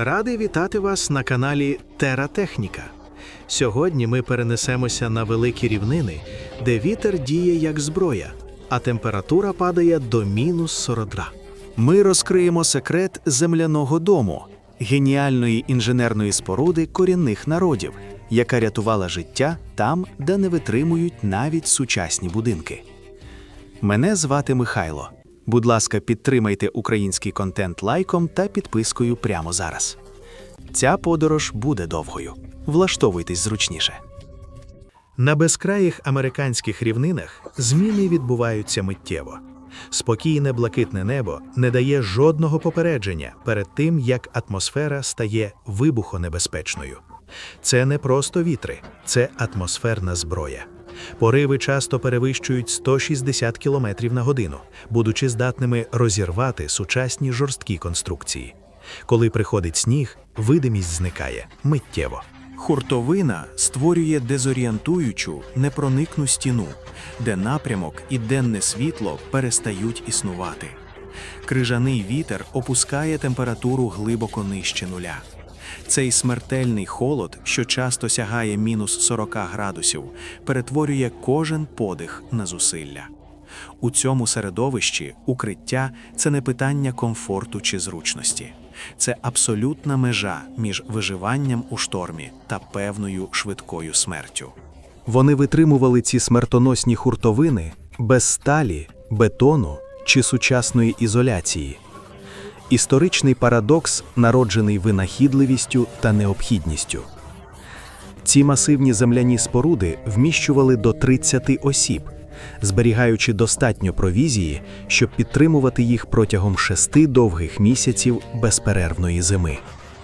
Радий вітати вас на каналі Тератехніка. Сьогодні ми перенесемося на великі рівнини, де вітер діє як зброя, а температура падає до мінус 42. Ми розкриємо секрет земляного дому, геніальної інженерної споруди корінних народів, яка рятувала життя там, де не витримують навіть сучасні будинки. Мене звати Михайло. Будь ласка, підтримайте український контент лайком та підпискою прямо зараз. Ця подорож буде довгою. Влаштовуйтесь зручніше. На безкраїх американських рівнинах зміни відбуваються миттєво. Спокійне блакитне небо не дає жодного попередження перед тим, як атмосфера стає вибухонебезпечною. Це не просто вітри, це атмосферна зброя. Пориви часто перевищують 160 км на годину, будучи здатними розірвати сучасні жорсткі конструкції. Коли приходить сніг, видимість зникає миттєво. Хуртовина створює дезорієнтуючу, непроникну стіну, де напрямок і денне світло перестають існувати. Крижаний вітер опускає температуру глибоко нижче нуля. Цей смертельний холод, що часто сягає мінус 40 градусів, перетворює кожен подих на зусилля. У цьому середовищі укриття це не питання комфорту чи зручності. Це абсолютна межа між виживанням у штормі та певною швидкою смертю. Вони витримували ці смертоносні хуртовини без сталі, бетону чи сучасної ізоляції. Історичний парадокс, народжений винахідливістю та необхідністю. Ці масивні земляні споруди вміщували до 30 осіб, зберігаючи достатньо провізії, щоб підтримувати їх протягом шести довгих місяців безперервної зими.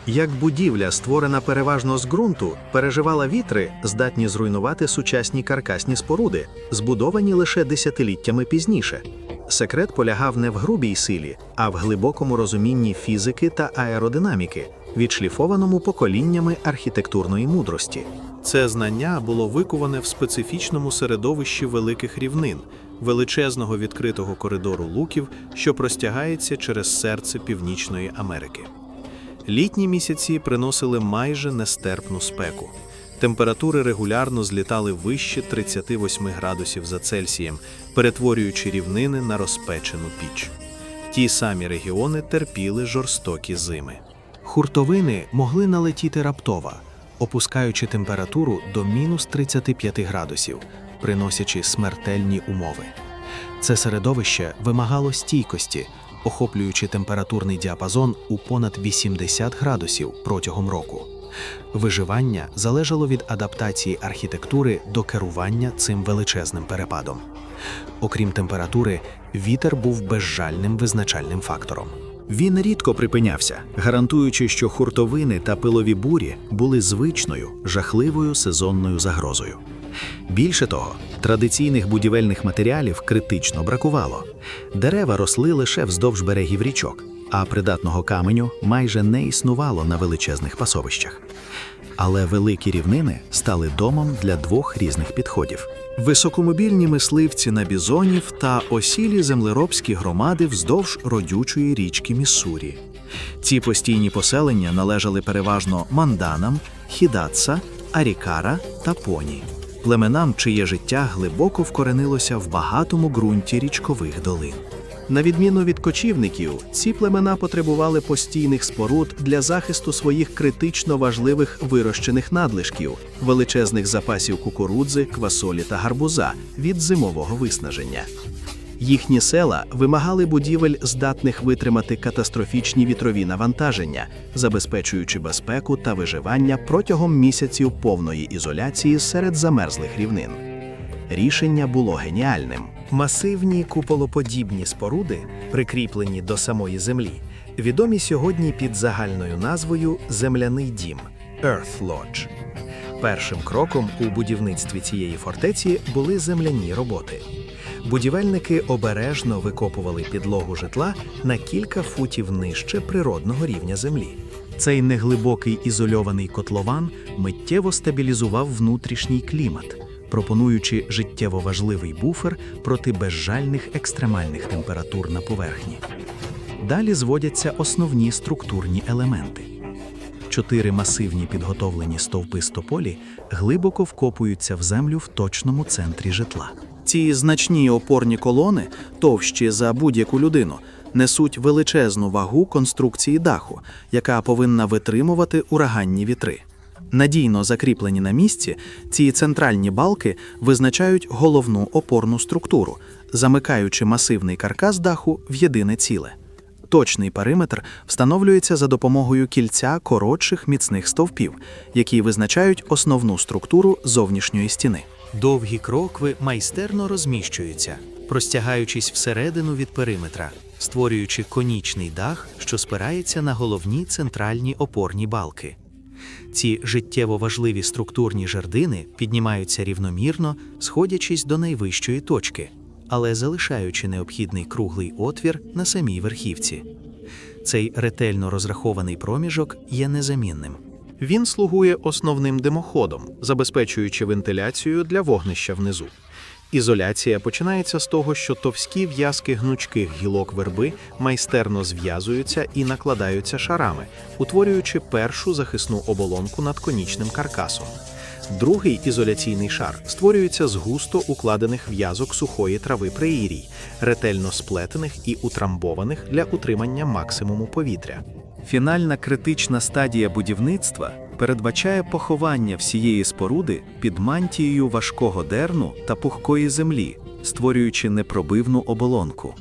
Як будівля, створена переважно з ґрунту, переживала вітри, здатні зруйнувати сучасні каркасні споруди, збудовані лише десятиліттями пізніше. Секрет полягав не в грубій силі, а в глибокому розумінні фізики та аеродинаміки, відшліфованому поколіннями архітектурної мудрості. Це знання було викуване в специфічному середовищі великих рівнин, величезного відкритого коридору луків, що простягається через серце Північної Америки. Літні місяці приносили майже нестерпну спеку. Температури регулярно злітали вище 38 градусів за Цельсієм, перетворюючи рівнини на розпечену піч. Ті самі регіони терпіли жорстокі зими. Хуртовини могли налетіти раптово, опускаючи температуру до мінус 35 градусів, приносячи смертельні умови. Це середовище вимагало стійкості, охоплюючи температурний діапазон у понад 80 градусів протягом року. Виживання залежало від адаптації архітектури до керування цим величезним перепадом. Окрім температури, вітер був безжальним визначальним фактором. Він рідко припинявся, гарантуючи, що хуртовини та пилові бурі були звичною, жахливою сезонною загрозою. Більше того, традиційних будівельних матеріалів критично бракувало. Дерева росли лише вздовж берегів річок, а придатного каменю майже не існувало на величезних пасовищах. Але великі рівнини стали домом для двох різних підходів: високомобільні мисливці на бізонів та осілі землеробські громади вздовж родючої річки Міссурі. Ці постійні поселення належали переважно манданам, хідатса, арікара та поні, племенам, чиє життя глибоко вкоренилося в багатому ґрунті річкових долин. На відміну від кочівників, ці племена потребували постійних споруд для захисту своїх критично важливих вирощених надлишків, величезних запасів кукурудзи, квасолі та гарбуза від зимового виснаження. Їхні села вимагали будівель, здатних витримати катастрофічні вітрові навантаження, забезпечуючи безпеку та виживання протягом місяців повної ізоляції серед замерзлих рівнин. Рішення було геніальним. Масивні куполоподібні споруди, прикріплені до самої землі, відомі сьогодні під загальною назвою Земляний дім Earth Lodge. Першим кроком у будівництві цієї фортеці були земляні роботи. Будівельники обережно викопували підлогу житла на кілька футів нижче природного рівня землі. Цей неглибокий ізольований котлован миттєво стабілізував внутрішній клімат, пропонуючи життєво важливий буфер проти безжальних екстремальних температур на поверхні. Далі зводяться основні структурні елементи: Чотири масивні підготовлені стовпи стополі глибоко вкопуються в землю в точному центрі житла. Ці значні опорні колони, товщі за будь-яку людину, несуть величезну вагу конструкції даху, яка повинна витримувати ураганні вітри. Надійно закріплені на місці, ці центральні балки визначають головну опорну структуру, замикаючи масивний каркас даху в єдине ціле. Точний периметр встановлюється за допомогою кільця коротших міцних стовпів, які визначають основну структуру зовнішньої стіни. Довгі крокви майстерно розміщуються, простягаючись всередину від периметра, створюючи конічний дах, що спирається на головні центральні опорні балки. Ці життєво важливі структурні жердини піднімаються рівномірно, сходячись до найвищої точки, але залишаючи необхідний круглий отвір на самій верхівці. Цей ретельно розрахований проміжок є незамінним. Він слугує основним димоходом, забезпечуючи вентиляцію для вогнища внизу. Ізоляція починається з того, що товсті в'язки гнучких гілок верби майстерно зв'язуються і накладаються шарами, утворюючи першу захисну оболонку над конічним каркасом. Другий ізоляційний шар створюється з густо укладених в'язок сухої трави преїрій, ретельно сплетених і утрамбованих для утримання максимуму повітря. Фінальна критична стадія будівництва передбачає поховання всієї споруди під мантією важкого дерну та пухкої землі, створюючи непробивну оболонку.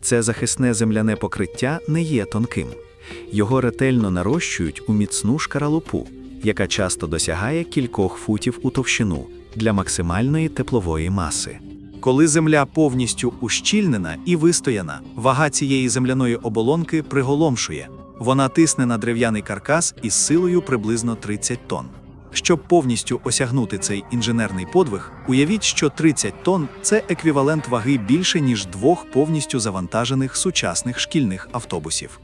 Це захисне земляне покриття не є тонким. Його ретельно нарощують у міцну шкаралупу, яка часто досягає кількох футів у товщину для максимальної теплової маси. Коли земля повністю ущільнена і вистояна, вага цієї земляної оболонки приголомшує. Вона тисне на дерев'яний каркас із силою приблизно 30 тонн. Щоб повністю осягнути цей інженерний подвиг, уявіть, що 30 тонн це еквівалент ваги більше ніж двох повністю завантажених сучасних шкільних автобусів.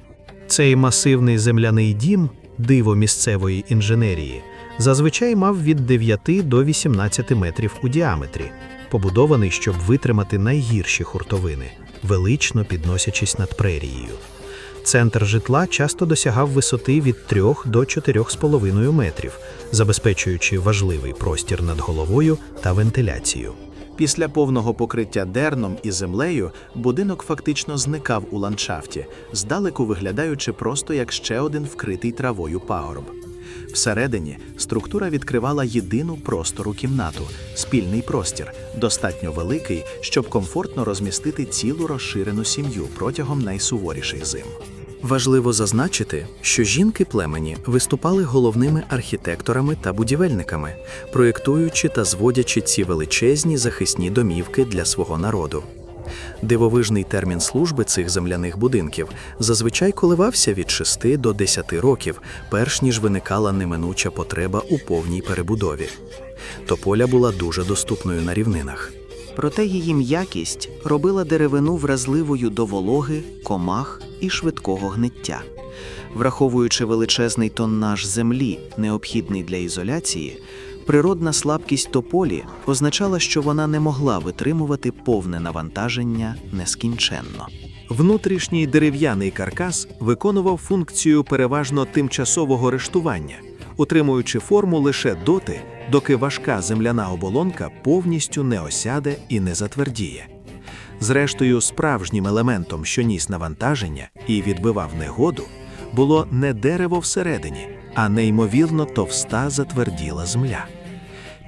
Цей масивний земляний дім, диво місцевої інженерії, зазвичай мав від 9 до 18 метрів у діаметрі, побудований, щоб витримати найгірші хуртовини, велично підносячись над прерією. Центр житла часто досягав висоти від 3 до 4,5 метрів, забезпечуючи важливий простір над головою та вентиляцію. Після повного покриття дерном і землею будинок фактично зникав у ландшафті, здалеку виглядаючи просто як ще один вкритий травою пагорб. Всередині структура відкривала єдину простору кімнату, спільний простір, достатньо великий, щоб комфортно розмістити цілу розширену сім'ю протягом найсуворіших зим. Важливо зазначити, що жінки племені виступали головними архітекторами та будівельниками, проєктуючи та зводячи ці величезні захисні домівки для свого народу. Дивовижний термін служби цих земляних будинків зазвичай коливався від 6 до 10 років, перш ніж виникала неминуча потреба у повній перебудові. Тополя була дуже доступною на рівнинах. Проте її м'якість робила деревину вразливою до вологи, комах і швидкого гниття. Враховуючи величезний тоннаж землі, необхідний для ізоляції, природна слабкість тополі означала, що вона не могла витримувати повне навантаження нескінченно. Внутрішній дерев'яний каркас виконував функцію переважно тимчасового рештування, утримуючи форму лише доти, доки важка земляна оболонка повністю не осяде і не затвердіє. Зрештою, справжнім елементом, що ніс навантаження і відбивав негоду, було не дерево всередині, а неймовірно товста затверділа земля.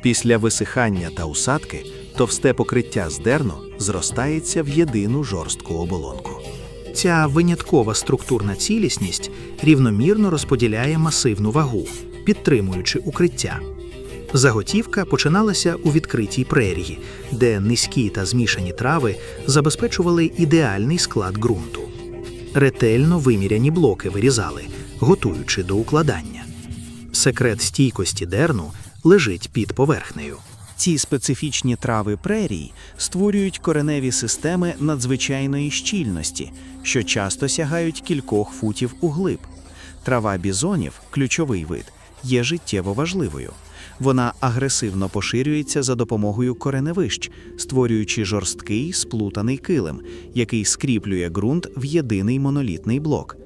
Після висихання та усадки товсте покриття з дерну зростається в єдину жорстку оболонку. Ця виняткова структурна цілісність рівномірно розподіляє масивну вагу, підтримуючи укриття. Заготівка починалася у відкритій прерії, де низькі та змішані трави забезпечували ідеальний склад ґрунту. Ретельно виміряні блоки вирізали, готуючи до укладання. Секрет стійкості дерну лежить під поверхнею. Ці специфічні трави прерій створюють кореневі системи надзвичайної щільності, що часто сягають кількох футів углиб. Трава бізонів, ключовий вид, є життєво важливою. Вона агресивно поширюється за допомогою кореневищ, створюючи жорсткий сплутаний килим, який скріплює ґрунт в єдиний монолітний блок.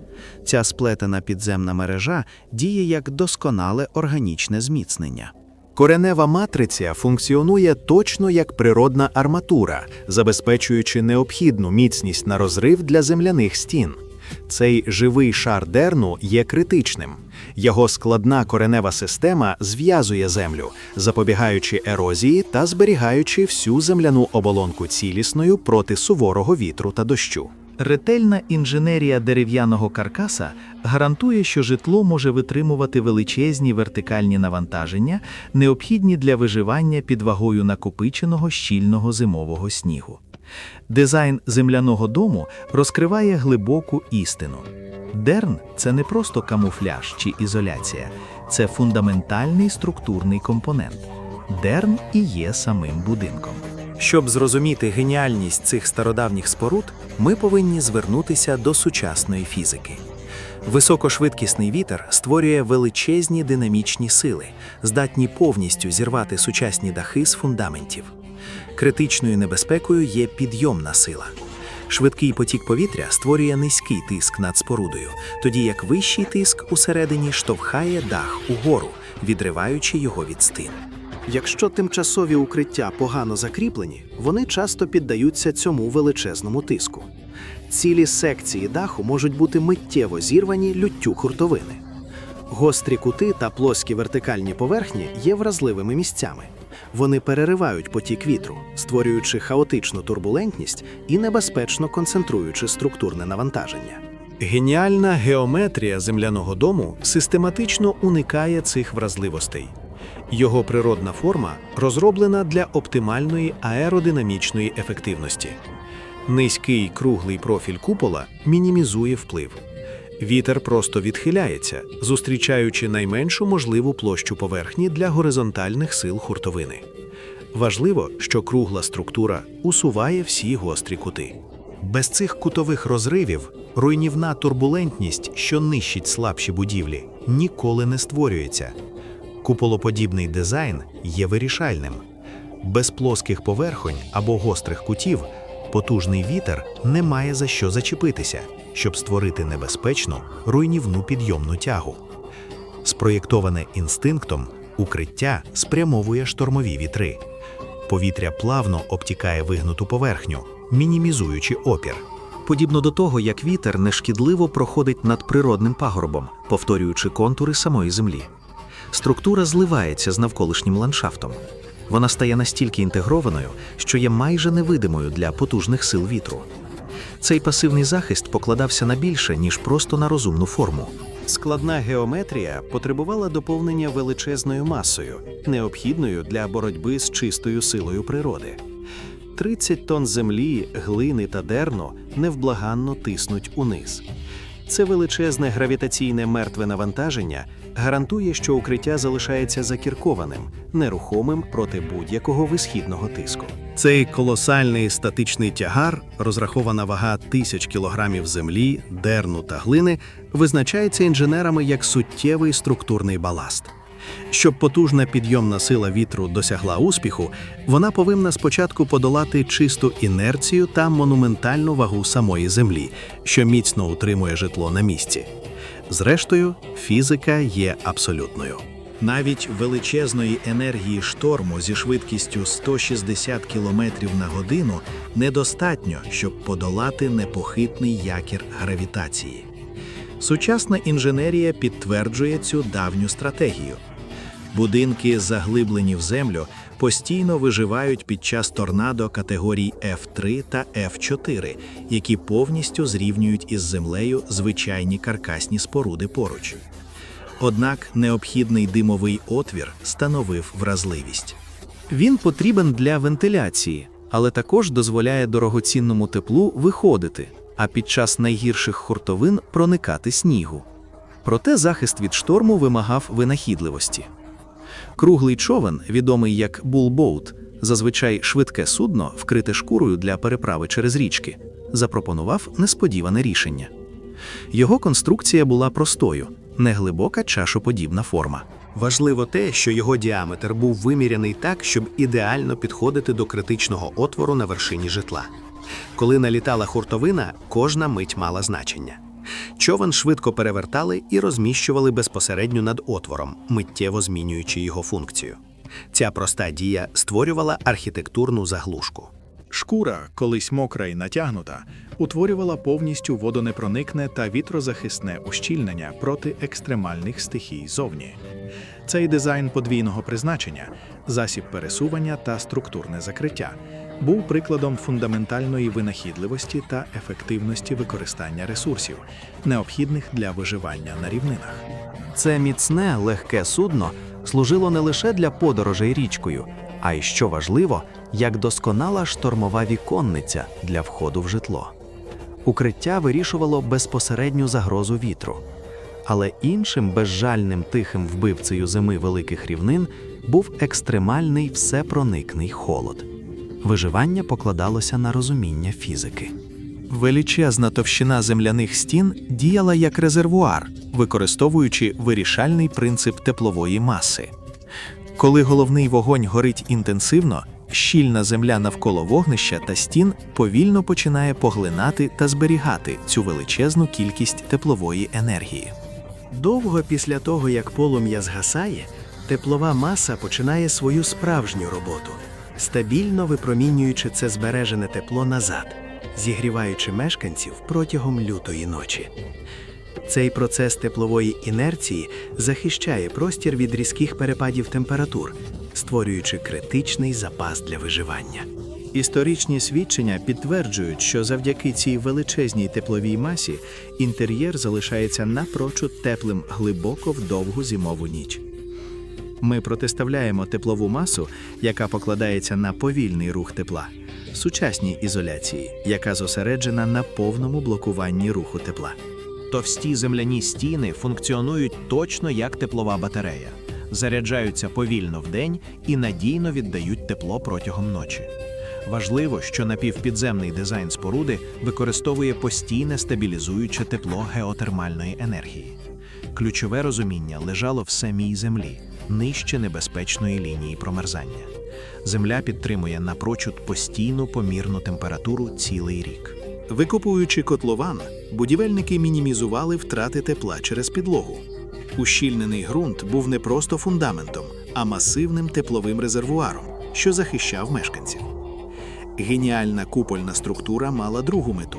Ця сплетена підземна мережа діє як досконале органічне зміцнення. Коренева матриця функціонує точно як природна арматура, забезпечуючи необхідну міцність на розрив для земляних стін. Цей живий шар дерну є критичним. Його складна коренева система зв'язує землю, запобігаючи ерозії та зберігаючи всю земляну оболонку цілісною проти суворого вітру та дощу. Ретельна інженерія дерев'яного каркаса гарантує, що житло може витримувати величезні вертикальні навантаження, необхідні для виживання під вагою накопиченого щільного зимового снігу. Дизайн земляного дому розкриває глибоку істину. Дерн це не просто камуфляж чи ізоляція, це фундаментальний структурний компонент. Дерн і є самим будинком. Щоб зрозуміти геніальність цих стародавніх споруд, ми повинні звернутися до сучасної фізики. Високошвидкісний вітер створює величезні динамічні сили, здатні повністю зірвати сучасні дахи з фундаментів. Критичною небезпекою є підйомна сила. Швидкий потік повітря створює низький тиск над спорудою, тоді як вищий тиск усередині штовхає дах угору, відриваючи його від стін. Якщо тимчасові укриття погано закріплені, вони часто піддаються цьому величезному тиску. Цілі секції даху можуть бути миттєво зірвані люттю хуртовини. Гострі кути та плоскі вертикальні поверхні є вразливими місцями. Вони переривають потік вітру, створюючи хаотичну турбулентність і небезпечно концентруючи структурне навантаження. Геніальна геометрія земляного дому систематично уникає цих вразливостей. Його природна форма розроблена для оптимальної аеродинамічної ефективності. Низький круглий профіль купола мінімізує вплив. Вітер просто відхиляється, зустрічаючи найменшу можливу площу поверхні для горизонтальних сил хуртовини. Важливо, що кругла структура усуває всі гострі кути. Без цих кутових розривів руйнівна турбулентність, що нищить слабші будівлі, ніколи не створюється. Куполоподібний дизайн є вирішальним. Без плоских поверхонь або гострих кутів потужний вітер не має за що зачепитися, щоб створити небезпечну руйнівну підйомну тягу. Спроєктоване інстинктом, укриття спрямовує штормові вітри. Повітря плавно обтікає вигнуту поверхню, мінімізуючи опір. Подібно до того, як вітер нешкідливо проходить над природним пагорбом, повторюючи контури самої землі. Структура зливається з навколишнім ландшафтом. Вона стає настільки інтегрованою, що є майже невидимою для потужних сил вітру. Цей пасивний захист покладався на більше, ніж просто на розумну форму. Складна геометрія потребувала доповнення величезною масою, необхідною для боротьби з чистою силою природи. 30 тонн землі, глини та дерну невблаганно тиснуть униз. Це величезне гравітаційне мертве навантаження гарантує, що укриття залишається закіркованим, нерухомим проти будь-якого висхідного тиску. Цей колосальний статичний тягар, розрахована вага тисяч кілограмів землі, дерну та глини, визначається інженерами як суттєвий структурний баласт. Щоб потужна підйомна сила вітру досягла успіху, вона повинна спочатку подолати чисту інерцію та монументальну вагу самої землі, що міцно утримує житло на місці. Зрештою, фізика є абсолютною. Навіть величезної енергії шторму зі швидкістю 160 км на годину недостатньо, щоб подолати непохитний якір гравітації. Сучасна інженерія підтверджує цю давню стратегію. Будинки, заглиблені в землю, постійно виживають під час торнадо категорій F3 та F4, які повністю зрівнюють із землею звичайні каркасні споруди поруч. Однак необхідний димовий отвір становив вразливість. Він потрібен для вентиляції, але також дозволяє дорогоцінному теплу виходити, а під час найгірших хуртовин проникати снігу. Проте захист від шторму вимагав винахідливості. Круглий човен, відомий як булбоут, зазвичай швидке судно, вкрите шкурою для переправи через річки, запропонував несподіване рішення. Його конструкція була простою, неглибока чашоподібна форма. Важливо те, що його діаметр був виміряний так, щоб ідеально підходити до критичного отвору на вершині житла. Коли налітала хуртовина, кожна мить мала значення. Човен швидко перевертали і розміщували безпосередньо над отвором, миттєво змінюючи його функцію. Ця проста дія створювала архітектурну заглушку. Шкура, колись мокра і натягнута, утворювала повністю водонепроникне та вітрозахисне ущільнення проти екстремальних стихій зовні. Цей дизайн подвійного призначення, засіб пересування та структурне закриття, був прикладом фундаментальної винахідливості та ефективності використання ресурсів, необхідних для виживання на рівнинах. Це міцне, легке судно служило не лише для подорожей річкою, а й що важливо, як досконала штормова віконниця для входу в житло. Укриття вирішувало безпосередню загрозу вітру. Але іншим безжальним тихим вбивцею зими великих рівнин був екстремальний всепроникний холод. Виживання покладалося на розуміння фізики. Величезна товщина земляних стін діяла як резервуар, використовуючи вирішальний принцип теплової маси. Коли головний вогонь горить інтенсивно, щільна земля навколо вогнища та стін повільно починає поглинати та зберігати цю величезну кількість теплової енергії. Довго після того, як полум'я згасає, теплова маса починає свою справжню роботу, стабільно випромінюючи це збережене тепло назад, зігріваючи мешканців протягом лютої ночі. Цей процес теплової інерції захищає простір від різких перепадів температур, створюючи критичний запас для виживання. Історичні свідчення підтверджують, що завдяки цій величезній тепловій масі інтер'єр залишається напрочуд теплим глибоко в довгу зимову ніч. Ми протиставляємо теплову масу, яка покладається на повільний рух тепла, сучасній ізоляції, яка зосереджена на повному блокуванні руху тепла. Товсті земляні стіни функціонують точно як теплова батарея, заряджаються повільно вдень і надійно віддають тепло протягом ночі. Важливо, що напівпідземний дизайн споруди використовує постійне стабілізуюче тепло геотермальної енергії. Ключове розуміння лежало в самій землі, нижче небезпечної лінії промерзання. Земля підтримує напрочуд постійну помірну температуру цілий рік. Викопуючи котлован, будівельники мінімізували втрати тепла через підлогу. Ущільнений ґрунт був не просто фундаментом, а масивним тепловим резервуаром, що захищав мешканців. Геніальна купольна структура мала другу мету.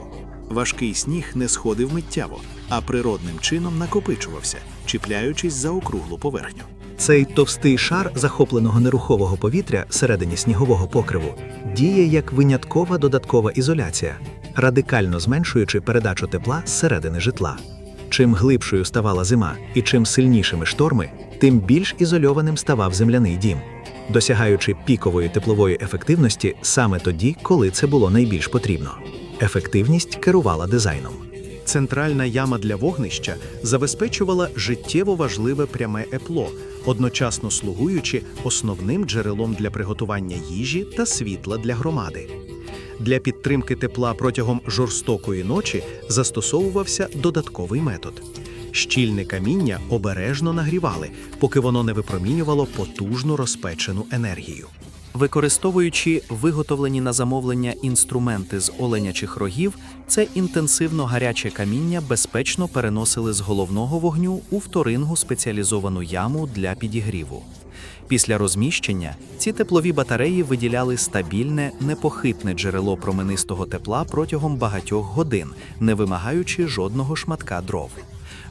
Важкий сніг не сходив миттєво, а природним чином накопичувався, чіпляючись за округлу поверхню. Цей товстий шар захопленого нерухового повітря всередині снігового покриву діє як виняткова додаткова ізоляція, радикально зменшуючи передачу тепла зсередини житла. Чим глибшою ставала зима і чим сильнішими шторми, тим більш ізольованим ставав земляний дім, досягаючи пікової теплової ефективності саме тоді, коли це було найбільш потрібно. Ефективність керувала дизайном. Центральна яма для вогнища забезпечувала життєво важливе пряме епло, одночасно слугуючи основним джерелом для приготування їжі та світла для громади. Для підтримки тепла протягом жорстокої ночі застосовувався додатковий метод. Щільне каміння обережно нагрівали, поки воно не випромінювало потужну розпечену енергію. Використовуючи виготовлені на замовлення інструменти з оленячих рогів, це інтенсивно гаряче каміння безпечно переносили з головного вогню у вторинну спеціалізовану яму для підігріву. Після розміщення ці теплові батареї виділяли стабільне, непохитне джерело променистого тепла протягом багатьох годин, не вимагаючи жодного шматка дров.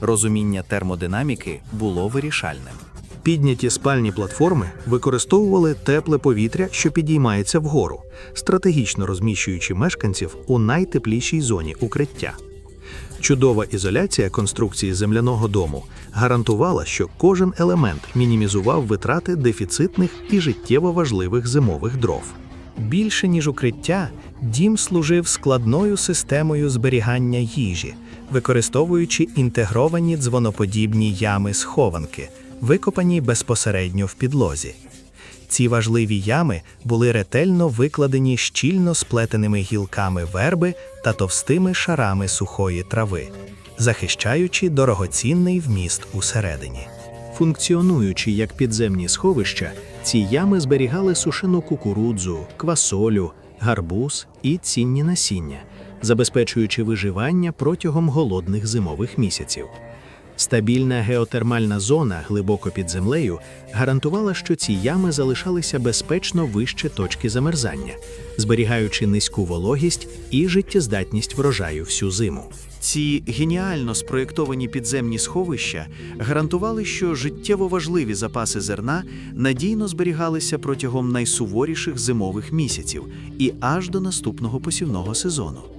Розуміння термодинаміки було вирішальним. Підняті спальні платформи використовували тепле повітря, що підіймається вгору, стратегічно розміщуючи мешканців у найтеплішій зоні укриття. Чудова ізоляція конструкції земляного дому гарантувала, що кожен елемент мінімізував витрати дефіцитних і життєво важливих зимових дров. Більше ніж укриття, дім служив складною системою зберігання їжі, використовуючи інтегровані дзвоноподібні ями-схованки, викопані безпосередньо в підлозі. Ці важливі ями були ретельно викладені щільно сплетеними гілками верби та товстими шарами сухої трави, захищаючи дорогоцінний вміст усередині. Функціонуючи як підземні сховища, ці ями зберігали сушену кукурудзу, квасолю, гарбуз і цінні насіння, забезпечуючи виживання протягом голодних зимових місяців. Стабільна геотермальна зона глибоко під землею гарантувала, що ці ями залишалися безпечно вище точки замерзання, зберігаючи низьку вологість і життєздатність врожаю всю зиму. Ці геніально спроєктовані підземні сховища гарантували, що життєво важливі запаси зерна надійно зберігалися протягом найсуворіших зимових місяців і аж до наступного посівного сезону.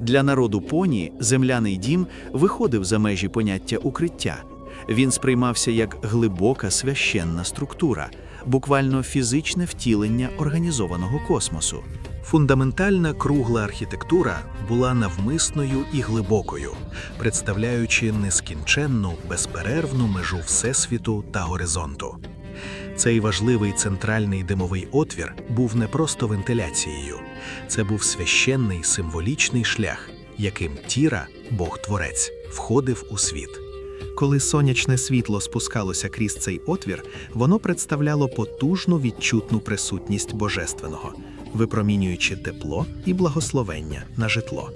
Для народу поні земляний дім виходив за межі поняття укриття. Він сприймався як глибока священна структура, буквально фізичне втілення організованого космосу. Фундаментальна кругла архітектура була навмисною і глибокою, представляючи нескінченну, безперервну межу Всесвіту та горизонту. Цей важливий центральний димовий отвір був не просто вентиляцією, це був священний символічний шлях, яким Тіра, Бог-творець, входив у світ. Коли сонячне світло спускалося крізь цей отвір, воно представляло потужну відчутну присутність божественного, випромінюючи тепло і благословення на житло.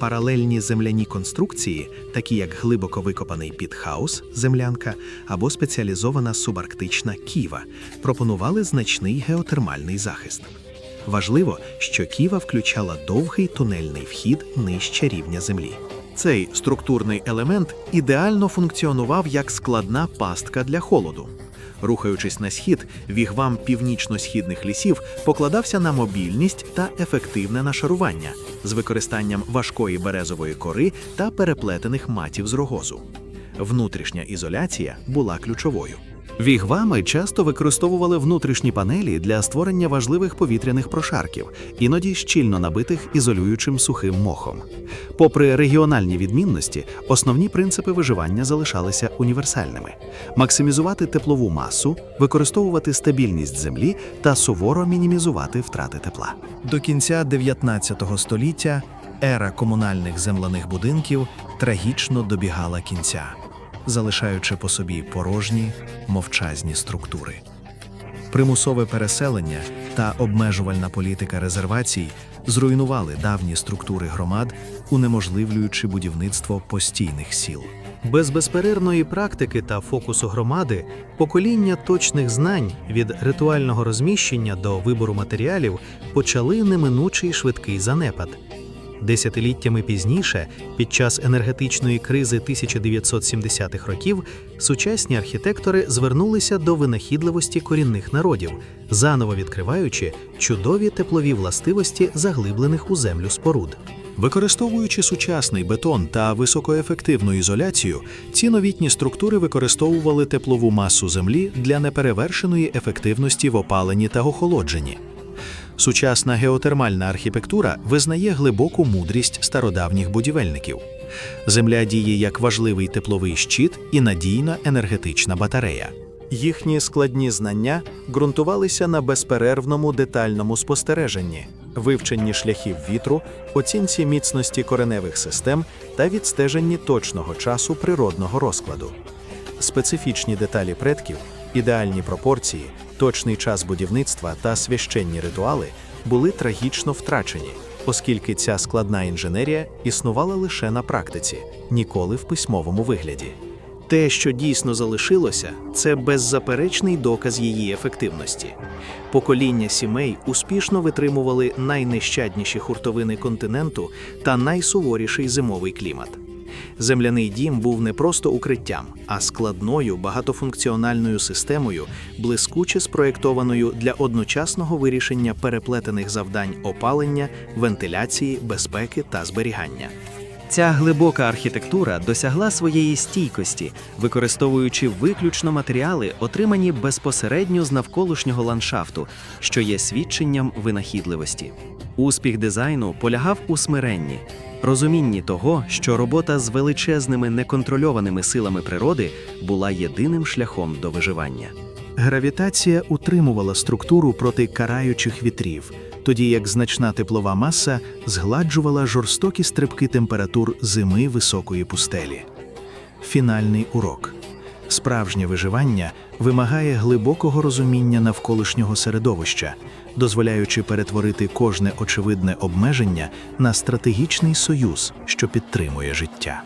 Паралельні земляні конструкції, такі як глибоко викопаний підхаус, землянка або спеціалізована субарктична ківа, пропонували значний геотермальний захист. Важливо, що ківа включала довгий тунельний вхід нижче рівня землі. Цей структурний елемент ідеально функціонував як складна пастка для холоду. Рухаючись на схід, вігвам північно-східних лісів покладався на мобільність та ефективне нашарування з використанням важкої березової кори та переплетених матів з рогозу. Внутрішня ізоляція була ключовою. Вігвами часто використовували внутрішні панелі для створення важливих повітряних прошарків, іноді щільно набитих ізолюючим сухим мохом. Попри регіональні відмінності, основні принципи виживання залишалися універсальними: максимізувати теплову масу, використовувати стабільність землі та суворо мінімізувати втрати тепла. До кінця 19 століття ера комунальних земляних будинків трагічно добігала кінця, залишаючи по собі порожні, мовчазні структури. Примусове переселення та обмежувальна політика резервацій зруйнували давні структури громад, унеможливлюючи будівництво постійних сіл. Без безперервної практики та фокусу громади покоління точних знань від ритуального розміщення до вибору матеріалів почали неминучий швидкий занепад. Десятиліттями пізніше, під час енергетичної кризи 1970-х років, сучасні архітектори звернулися до винахідливості корінних народів, заново відкриваючи чудові теплові властивості заглиблених у землю споруд. Використовуючи сучасний бетон та високоефективну ізоляцію, ці новітні структури використовували теплову масу землі для неперевершеної ефективності в опаленні та охолодженні. Сучасна геотермальна архітектура визнає глибоку мудрість стародавніх будівельників. Земля діє як важливий тепловий щит і надійна енергетична батарея. Їхні складні знання ґрунтувалися на безперервному детальному спостереженні, вивченні шляхів вітру, оцінці міцності кореневих систем та відстеженні точного часу природного розкладу. Специфічні деталі предків, ідеальні пропорції, точний час будівництва та священні ритуали були трагічно втрачені, оскільки ця складна інженерія існувала лише на практиці, ніколи в письмовому вигляді. Те, що дійсно залишилося, це беззаперечний доказ її ефективності. Покоління сімей успішно витримували найнещадніші хуртовини континенту та найсуворіший зимовий клімат. Земляний дім був не просто укриттям, а складною багатофункціональною системою, блискуче спроєктованою для одночасного вирішення переплетених завдань опалення, вентиляції, безпеки та зберігання. Ця глибока архітектура досягла своєї стійкості, використовуючи виключно матеріали, отримані безпосередньо з навколишнього ландшафту, що є свідченням винахідливості. Успіх дизайну полягав у смиренні, розумінні того, що робота з величезними неконтрольованими силами природи була єдиним шляхом до виживання. Гравітація утримувала структуру проти караючих вітрів, тоді як значна теплова маса згладжувала жорстокі стрибки температур зими високої пустелі. Фінальний урок. Справжнє виживання вимагає глибокого розуміння навколишнього середовища, дозволяючи перетворити кожне очевидне обмеження на стратегічний союз, що підтримує життя.